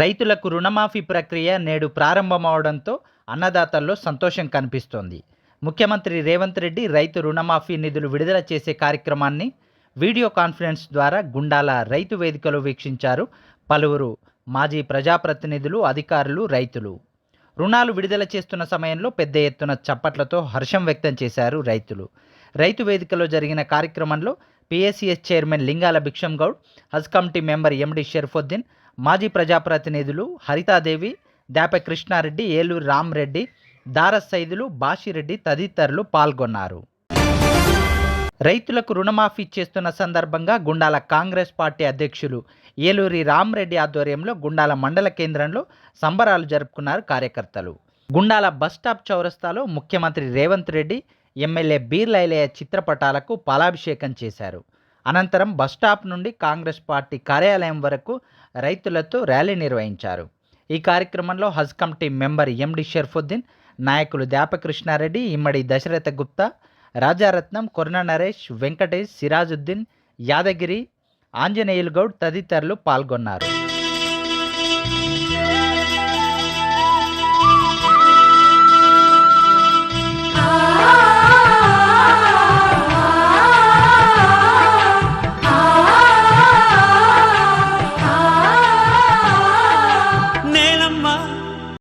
రైతులకు రుణమాఫీ ప్రక్రియ నేడు ప్రారంభమవడంతో అన్నదాతల్లో సంతోషం కనిపిస్తోంది. ముఖ్యమంత్రి రేవంత్ రెడ్డి రైతు రుణమాఫీ నిధులు విడుదల చేసే కార్యక్రమాన్ని వీడియో కాన్ఫరెన్స్ ద్వారా గుండాల రైతు వేదికలో వీక్షించారు పలువురు మాజీ ప్రజాప్రతినిధులు అధికారులు రైతులు. రుణాలు విడుదల చేస్తున్న సమయంలో పెద్ద ఎత్తున చప్పట్లతో హర్షం వ్యక్తం చేశారు రైతులు. రైతు వేదికలో జరిగిన కార్యక్రమంలో PSCS chairman Lingala Bhiksham Goud Haj committee member MD Sherfuddin మాజీ ప్రజాప్రతినిధులు హరితాదేవి దాప కృష్ణారెడ్డి ఏలూరు రామ్రెడ్డి దారస్ సైదులు బాషిరెడ్డి తదితరులు పాల్గొన్నారు. రైతులకు రుణమాఫీ చేస్తున్న సందర్భంగా గుండాల కాంగ్రెస్ పార్టీ అధ్యక్షులు ఏలూరి రామ్రెడ్డి ఆధ్వర్యంలో గుండాల మండల కేంద్రంలో సంబరాలు జరుపుకున్నారు కార్యకర్తలు. గుండాల బస్టాప్ చౌరస్తాలో ముఖ్యమంత్రి రేవంత్ రెడ్డి ఎమ్మెల్యే బీర్లైలయ్య చిత్రపటాలకు పాలాభిషేకం చేశారు. అనంతరం బస్టాప్ నుండి కాంగ్రెస్ పార్టీ కార్యాలయం వరకు రైతులతో ర్యాలీ నిర్వహించారు. ఈ కార్యక్రమంలో Haj committee member MD Sharfuddin నాయకులు ద్యాపకృష్ణారెడ్డి ఇమ్మడి దశరథ గుప్తా రాజారత్నం కొరన నరేష్ వెంకటేష్ సిరాజుద్దీన్ యాదగిరి ఆంజనేయులు గౌడ్ తదితరులు పాల్గొన్నారు.